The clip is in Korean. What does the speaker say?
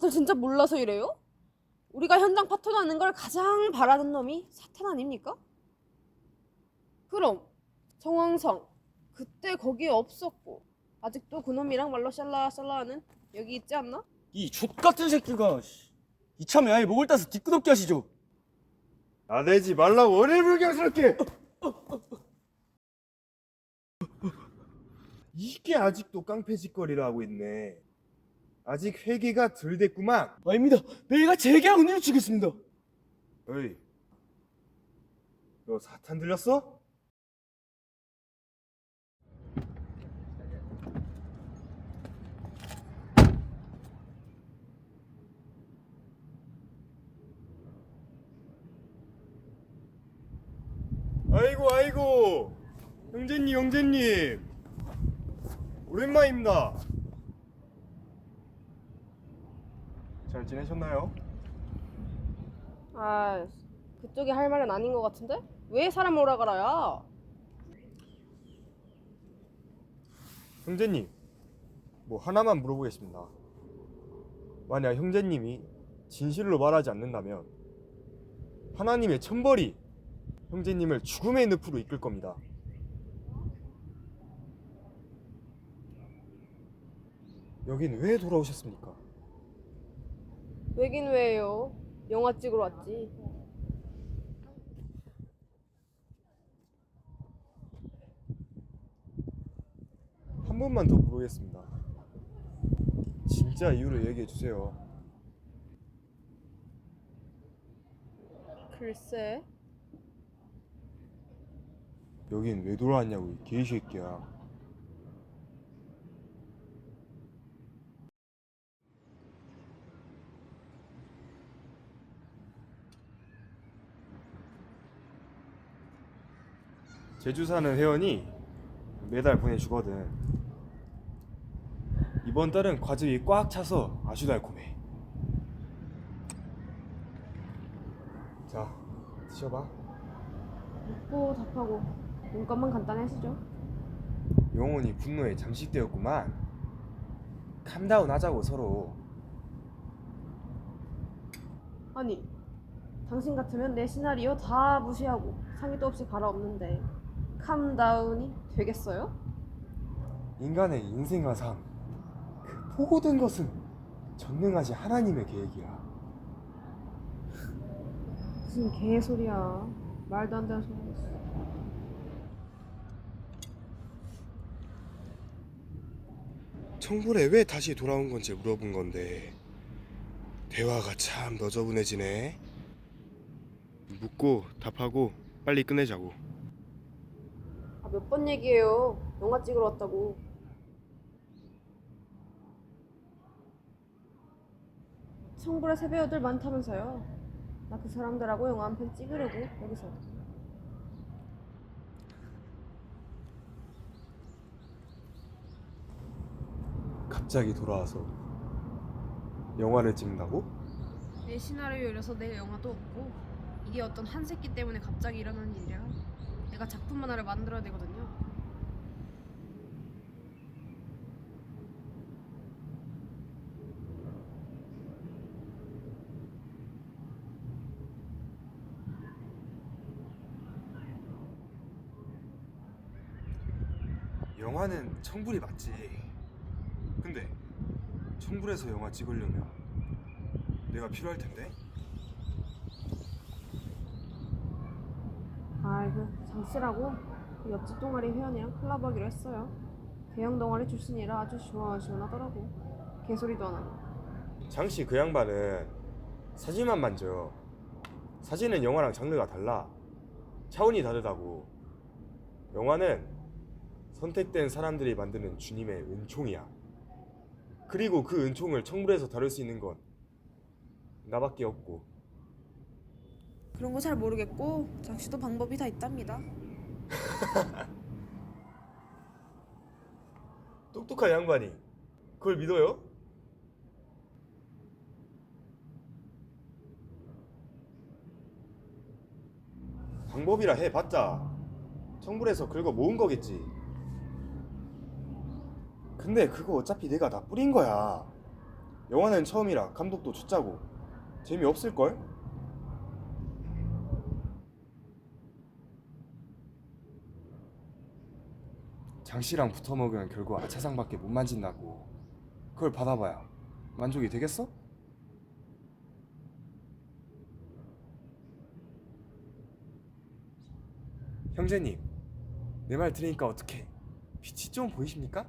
다들 진짜 몰라서 이래요? 우리가 현장 파토나는 걸 가장 바라는 놈이 사탄 아닙니까? 그럼 정황상 그때 거기에 없었고 아직도 그놈이랑 말로 샬라샬라하는 여기 있지 않나? 이 족같은 새끼가 씨. 이참에 아예 목을 따서 뒤끄덕게 하시죠 나대지 말라고 어리불경스럽게 이게 아직도 깡패짓거리를 하고 있네 아직 회개가 덜 됐구만. 아닙니다. 내가 제게 은혜를 주겠습니다. 어이 너 사탄 들렸어? 아이고 아이고. 형제님 형제님. 오랜만입니다 잘 지내셨나요? 아 그쪽이 할 말은 아닌 것 같은데? 왜 사람 오라 그래야? 형제님, 뭐 하나만 물어보겠습니다. 만약 형제님이 진실로 말하지 않는다면 하나님의 천벌이 형제님을 죽음의 늪으로 이끌 겁니다. 여긴 왜 돌아오셨습니까? 왜긴 왜요? 영화 찍으러 왔지. 한 번만 더 물어보겠습니다. 진짜 이유를 얘기해 주세요. 글쎄. 여긴 왜 돌아왔냐고 이 개새끼야. 제주 사는 회원이 매달 보내주거든. 이번 달은 과즙이 꽉 차서 아주 달콤해. 자, 드셔봐. 묻고 답하고 문건만 간단하시죠? 영혼이 분노에 잠식되었구만. 캄다운 하자고 서로. 아니 당신 같으면 내 시나리오 다 무시하고 상의도 없이 갈아엎는데 캄다운이 되겠어요? 인간의 인생과 삶, 그 모든 것은 전능하신 하나님의 계획이야. 무슨 개소리야 말도 안 되는 소리 청불에 왜 다시 돌아온 건지 물어본 건데 대화가 참 너저분해지네. 묻고 답하고 빨리 끝내자고. 아, 몇번 얘기해요. 영화 찍으러 왔다고. 청불에 새 배우들 많다면서요. 나 그 사람들하고 영화 한 편 찍으려고 여기서. 갑자기 돌아와서 영화를 찍는다고? 내 시나리오 이래서 내 영화도 없고 이게 어떤 한 새끼 때문에 갑자기 일어나는 일이야 내가 작품 하나를 만들어야 되거든요 영화는 청불이 맞지. 근데 청불에서 영화 찍으려면 내가 필요할 텐데. 아이고 장씨라고 그 옆집 동아리 회원이랑 클럽 하기로 했어요 대형 동아리 출신이라 아주 시원시원하더라고 개소리도 안 하고 장씨 그 양반은 사진만 만져. 사진은 영화랑 장르가 달라. 차원이 다르다고. 영화는 선택된 사람들이 만드는 주님의 은총이야. 그리고 그 은총을 청불에서 다룰 수 있는 건 나밖에 없고. 그런 거 잘 모르겠고 장씨도 방법이 다 있답니다 똑똑한 양반이 그걸 믿어요? 방법이라 해봤자 청불에서 긁어 모은 거겠지. 근데 그거 어차피 내가 다 뿌린 거야. 영화는 처음이라 감독도 초짜고 재미없을걸? 장 씨랑 붙어 먹으면 결국 아차상밖에 못 만진다고 그걸 받아봐야 만족이 되겠어? 형제님 내 말 들으니까 어떻게 빛이 좀 보이십니까?